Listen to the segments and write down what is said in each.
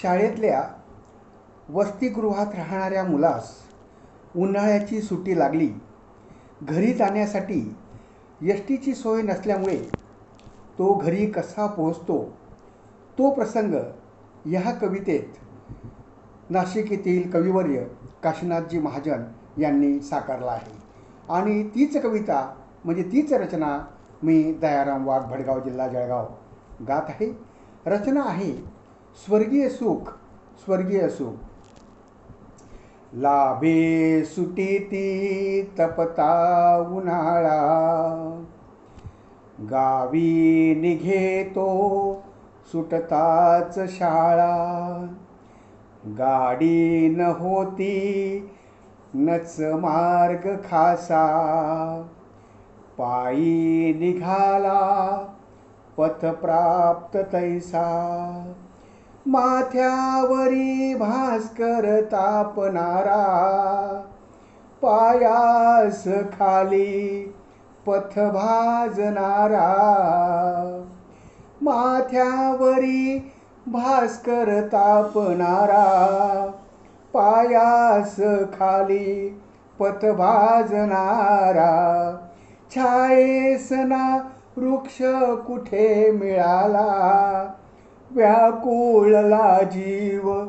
शाळेतल्या वसतिगृहात राहणाऱ्या मुलास उन्हाळ्याची सुट्टी लागली. घरी जाण्यासाठी एस टीची सोय नसल्यामुळे तो घरी कसा पोहोचतो? तो प्रसंग ह्या कवितेत नाशिक येथील कविवर्य काशीनाथजी महाजन यांनी साकारला आहे. आणि तीच कविता म्हणजे तीच रचना मी दयाराम वाघ भडगाव जिल्हा जळगाव गात आहे. रचना आहे स्वर्गीय सुख स्वर्गीय सुख. लाभे सुटीती तपता उन्हाळा. गावी निघेतो सुटताच शाळा. गाडी न होती नच मार्ग खासा. पायी निघाला पथ प्राप्त तैसा. माथ्यावरी भास्कर तापणारा पायास खाली पथ भाजणारा. माथ्यावरी भास्कर तापणारा पायास खाली पथ भाजणारा. छायेसना वृक्ष कुठे मिळाला? व्याकुळला जीव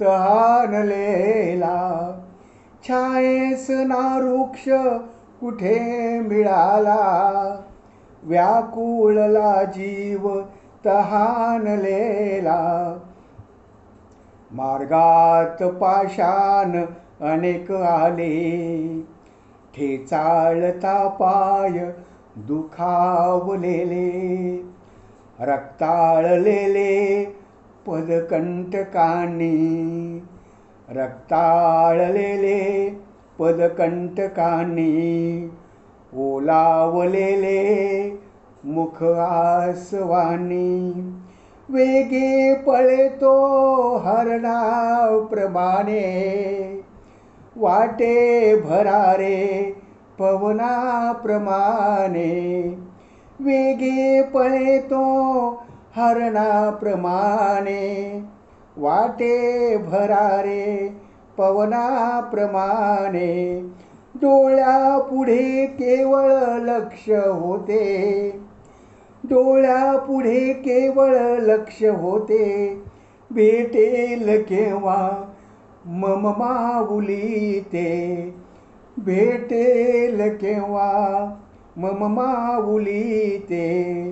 तहानलेला छायेसना वृक्ष कुठे मिळाला? व्याकुळला जीव तहानलेला मार्गात पाषाण अनेक आले. ठेचाळता पाय दुखावलेले. रक्ताळलेले पदकंटकांनी. रक्ताळलेले पदकंटकांनी ओलावलेले मुख आसवानी वेगे पळतो हरणाप्रमाणे वाटे भरारे पवनाप्रमाणे वेगे पळतो हरणाप्रमाणे. वाटे भरारे पवनाप्रमाणे. डोळ्यापुढे केवळ लक्ष होते. डोळ्यापुढे केवळ लक्ष होते. भेटेल केव्हा मम माऊली ते. भेटेल केव्हा मम माऊली ते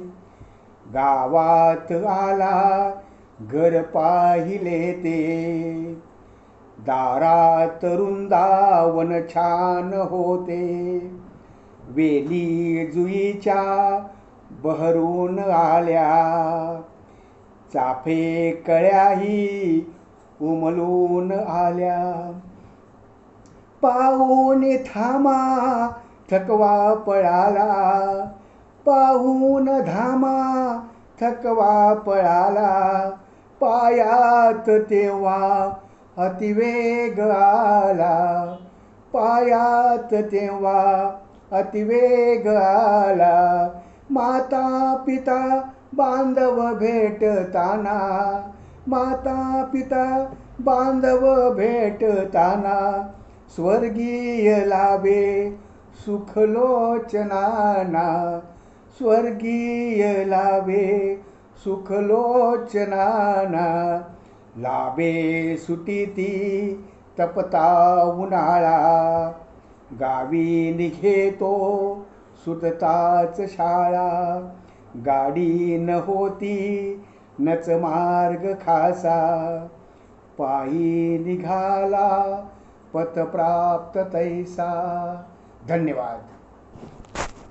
गावात आला घर पाहिले ते दारात रुंदावन छान होते. वेली जुईच्या बहरून आल्या. चाफे कळ्याही उमलून आल्या. पाऊने थांबा थकवा पळाला. पाहून धामा थकवा पळाला. पायात तेव्हा अतिवेग आला. पायात तेव्हा अतिवेग आला. माता पिता बांधव भेटताना माता पिता बांधव भेटताना स्वर्गीय लाभे सुखलोचनाना स्वर्गीय लाभे सुखलोचनाना लाभे सुटीती तपता उन्हाळा गावी निघेतो सुटताच शाळा गाडी न होती नच मार्ग खासा पायी निघाला पथ प्राप्त तैसा. धन्यवाद.